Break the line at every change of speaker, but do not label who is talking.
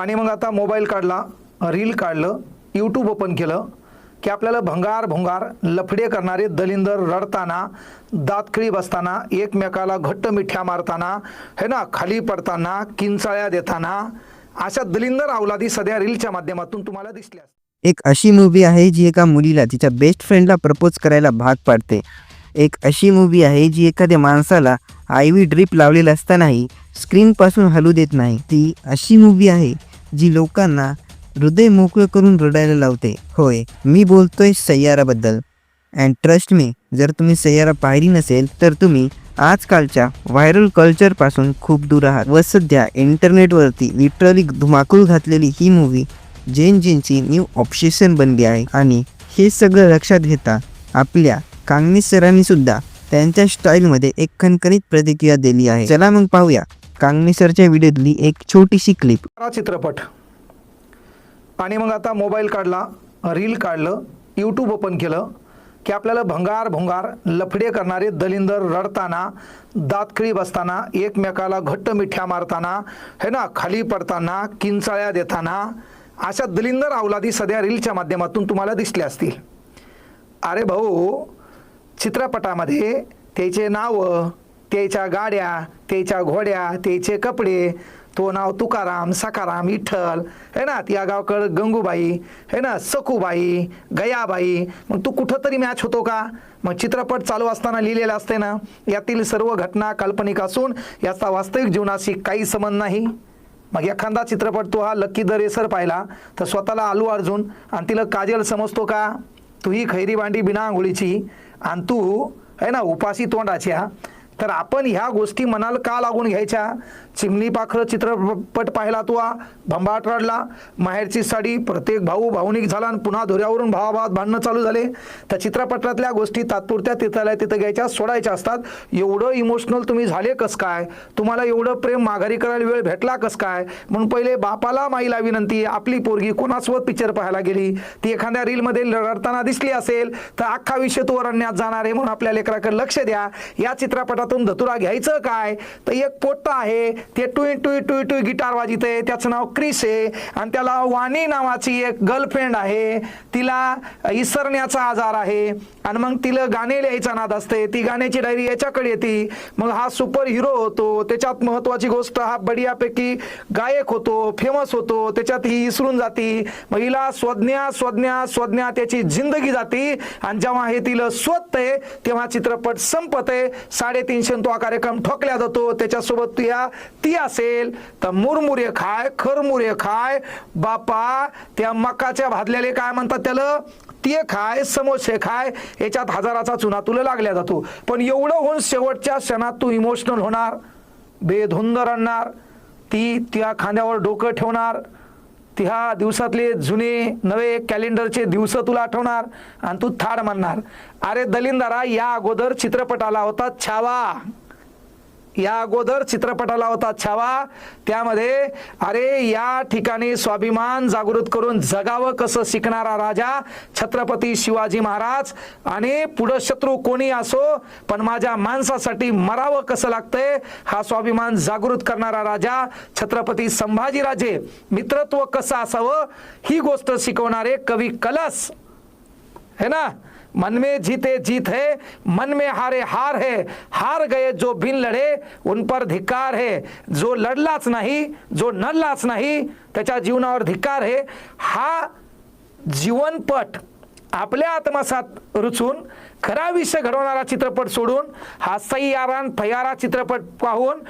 आणि मग आता मोबाईल काढला रील काढलं यूट्यूब ओपन केलं की आपल्याला भंगार भोंगार लफडे करणारे दलिंदर रडताना दातखिळी बसताना एकमेकाला घट्ट मिठ्या मारताना हे ना खाली पडताना किंचाळ्या देताना अशा दलिंदर अवलादी सध्या रीलच्या माध्यमातून तुम्हाला दिसल्या.
एक अशी मूवी आहे जी एका मुलीला तिच्या बेस्ट फ्रेंडला प्रपोज करायला भाग पाडते. एक अशी मूवी आहे जी एखाद्या माणसाला आय व्ही ड्रीप लावलेला असतानाही स्क्रीनपासून हलू देत नाही. ती अशी मूवी आहे जी लोकांना हृदय मोकळं करून रडायला लावते. होय मी बोलतोय सय्याराबद्दल. अँड ट्रस्ट मी जर तुम्ही सय्यारा पाहिली नसेल तर तुम्ही आजकालच्या व्हायरल कल्चरपासून खूप दूर आहात. व सध्या इंटरनेटवरती लिटरली धुमाकूळ घातलेली ही मूवी जेन जींची न्यू ऑप्शेशन बनली आहे. आणि हे सगळं लक्षात घेता आपल्या कांगणी सरांनी सुद्धा त्यांच्या स्टाईलमध्ये एक खणखणीत प्रतिक्रिया दिली आहे. चला मग पाहूया. कांगणी सरच्या व्हिडिओतली एक छोटीशी क्लिप
चित्रपट. आणि मग आता मोबाईल काढला रील काढलं यूट्यूब ओपन केलं की आपल्याला भंगार भोंगार लफडे करणारे दलिंदर रडताना दातखिळी बसताना एकमेकाला घट्ट मिठ्या मारताना हे ना खाली पडताना किंचाळ्या देताना अशा दलिंदर अवलादी सध्या रीलच्या माध्यमातून तुम्हाला दिसल्या असतील. अरे भाऊ चित्रपटामध्ये त्याचे नावं त्याच्या गाड्या त्याच्या घोड्या त्याचे कपडे तो नाव तुकाराम सकाराम विठ्ठल है ना? त्या गावकड गंगूबाई है ना? सकूबाई गयाबाई. मग तू कुठं तरी मॅच होतो का? मग चित्रपट चालू असताना लिहिलेलं असते ना यातील सर्व घटना काल्पनिक असून याचा वास्तविक जीवनाशी काही संबंध नाही. मग एखादा चित्रपट तो हा लक्की द रेसर पाहिला तर स्वतःला आलू अर्जुन आणि तिला काजल समजतो का? तू ही खैरी भांडी बिना आंघोळीची आणि तू है ना उपाशी तोंडाच्या तर आपण ह्या गोष्टी मनाला का लागून घ्यायच्या? चिमणी पाखरं चित्रपट पाहिला तू भंबाट रडला. माहेरची साडी प्रत्येक भाऊ भावनिक झाला आणि पुन्हा धुऱ्यावरून भावाभावात भांडणं चालू झाले. तर चित्रपटातल्या गोष्टी तात्पुरत्या तिथल्या तिथं घ्यायच्या सोडायच्या असतात. एवढं इमोशनल तुम्ही झाले कस काय? तुम्हाला एवढं प्रेम माघारी करायला वेळ भेटला कस काय? म्हणून पहिले बापाला माईला विनंती आपली पोरगी कोणासोबत पिक्चर पाहायला गेली? ती एखाद्या रीलमध्ये रडताना दिसली असेल तर अख्खा विषय तो अरण्यात जाणार आहे म्हणून आपल्या लेकराकडे लक्ष द्या. या चित्रपटात चित्रपटातून धतुरा घ्यायचं काय? तर एक पोट्ट आहे ते टुई टुई टुई टुई गिटार वाजित आहे त्याचं नाव क्रिस आहे आणि त्याला वाणी नावाची एक गर्लफ्रेंड आहे तिला इसरण्याचा आजार आहे आणि मग तिला गाणे लिहायचा नाद असते ती गाण्याची डायरी याच्याकडे येते मग हा सुपर हिरो होतो त्याच्यात महत्वाची गोष्ट हा बढियापैकी गायक होतो फेमस होतो त्याच्यात ही इसरून जाती मग हिला स्वज्ञा स्वज्ञा स्वज्ञा त्याची जिंदगी जाती आणि जेव्हा हे तिला स्वतः तेव्हा चित्रपट संपत आहे टेन्शन तो हा कार्यक्रम ठोकल्या जातो. त्याच्यासोबत तू या ती असेल. तर मुरमुरे खाय खरमुरे खाय. बापा त्या मकाच्या भाजलेले काय म्हणतात त्याला? ते खाय समोसे खाय. याच्यात हजाराचा चुना तुला लागल्या जातो. पण एवढं होऊन शेवटच्या क्षणात तू इमोशनल होणार बेधुंद रडणार ती त्या खांद्यावर डोकं ठेवणार. त्या दिवसातले जुने नवे कॅलेंडरचे दिवस तुला आठवणार आणि तू थाड म्हणणार अरे दलिंदारा या अगोदर चित्रपट आला होता छावा. या अगोदर चित्रपटाला होता छावा. त्यामध्ये अरे या ठिकाणी स्वाभिमान जागृत करून जगावं कसं शिकणारा राजा छत्रपती शिवाजी महाराज. आणि पुढं शत्रू कोणी असो पण माझ्या माणसासाठी मरावं कसं लागतंय हा स्वाभिमान जागृत करणारा राजा छत्रपती संभाजीराजे. मित्रत्व कसं असावं ही गोष्ट शिकवणारे कवी कलस. है ना? मन में जीते जीत है मन में हारे हार है हार गए जो बिन लढे उन पर धिक्कार है। जो लढलाच नाही जो नडलाच नाही त्याच्या जीवनावर धिक्कार आहे हा जीवनपट आपल्या आत्मसात रुचून खरा विषय घडवणारा चित्रपट सोडून हा सैयारान फयारा चित्रपट पाहून